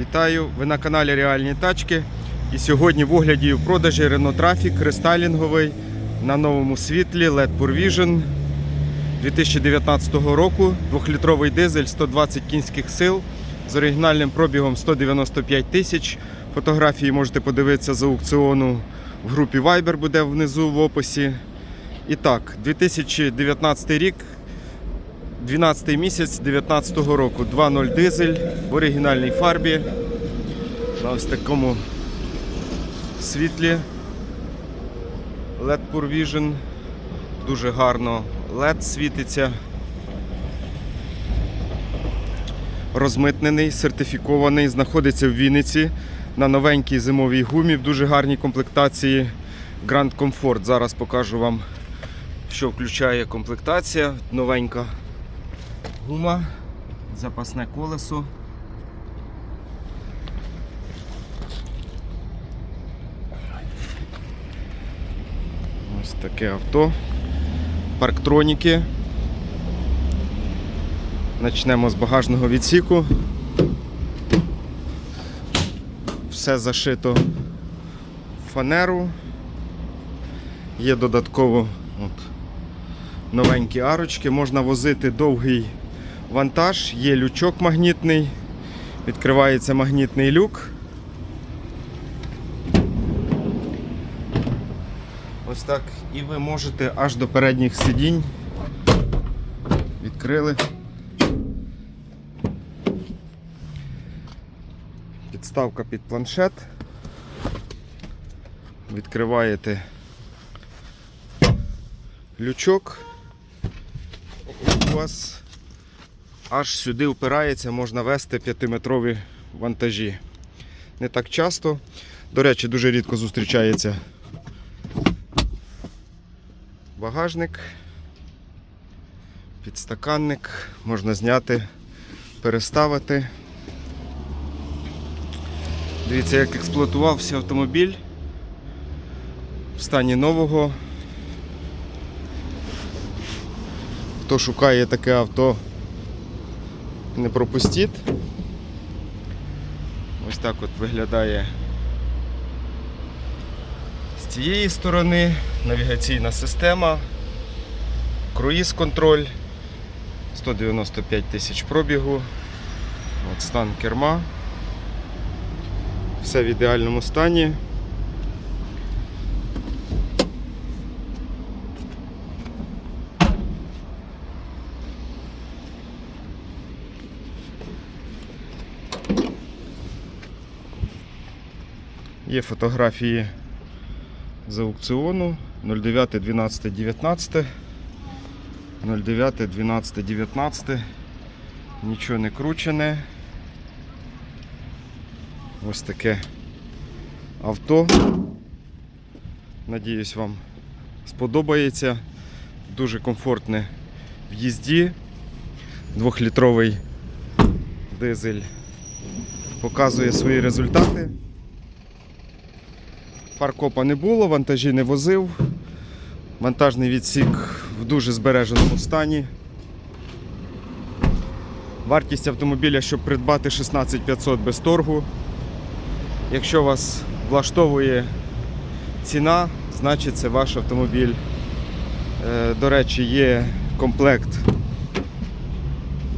Вітаю! Ви на каналі Реальні Тачки. І сьогодні в огляді і в продажі Renault Traffic рестайлінговий на новому світлі LED Pure Vision 2019 року. 2-літровий дизель 120 кінських сил з оригінальним пробігом 195 тисяч. Фотографії можете подивитися з аукціону в групі Viber буде внизу в описі. І так, 2019 рік 12 місяць 2019 року. 2.0 дизель в оригінальній фарбі. На ось такому світлі. LED Pure Vision. Дуже гарно LED світиться. Розмитнений, сертифікований, знаходиться в Вінниці на новенькій зимовій гумі в дуже гарній комплектації Grand Comfort. Зараз покажу вам, що включає комплектація. Новенька гума, запасне колесо. Ось таке авто. Парктроніки. Почнемо з багажного відсіку. Все зашито в фанеру. Є додатково от, новенькі арочки, можна возити довгий вантаж, є лючок магнітний, відкривається магнітний люк. Ось так. І ви можете аж до передніх сидінь. Відкрили. Підставка під планшет. Відкриваєте лючок. У вас аж сюди впирається, можна вести 5-метрові вантажі. Не так часто. До речі, дуже рідко зустрічається багажник, підстаканник, можна зняти, переставити. Дивіться, як експлуатувався автомобіль в стані нового. Хто шукає таке авто, не пропустіть. Ось так от виглядає з цієї сторони навігаційна система, круїз контроль, 195 тисяч пробігу, от стан керма. Все в ідеальному стані. Є фотографії з аукціону 09, 12, 19. 09, 12, 19. Нічого не кручене. Ось таке авто. Надіюсь, вам сподобається. Дуже комфортне в їзді. Двохлітровий дизель показує свої результати. Фаркопа не було, вантажі не возив. Вантажний відсік в дуже збереженому стані. Вартість автомобіля, щоб придбати 16500 без торгу. Якщо вас влаштовує ціна, значить це ваш автомобіль. Е, До речі, є комплект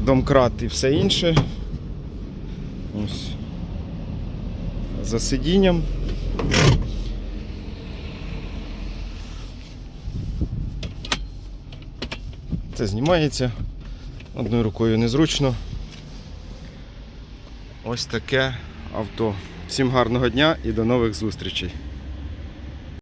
домкрат і все інше. Ось. За сидінням. Це знімається. Одною рукою незручно. Ось таке авто. Всім гарного дня і до нових зустрічей.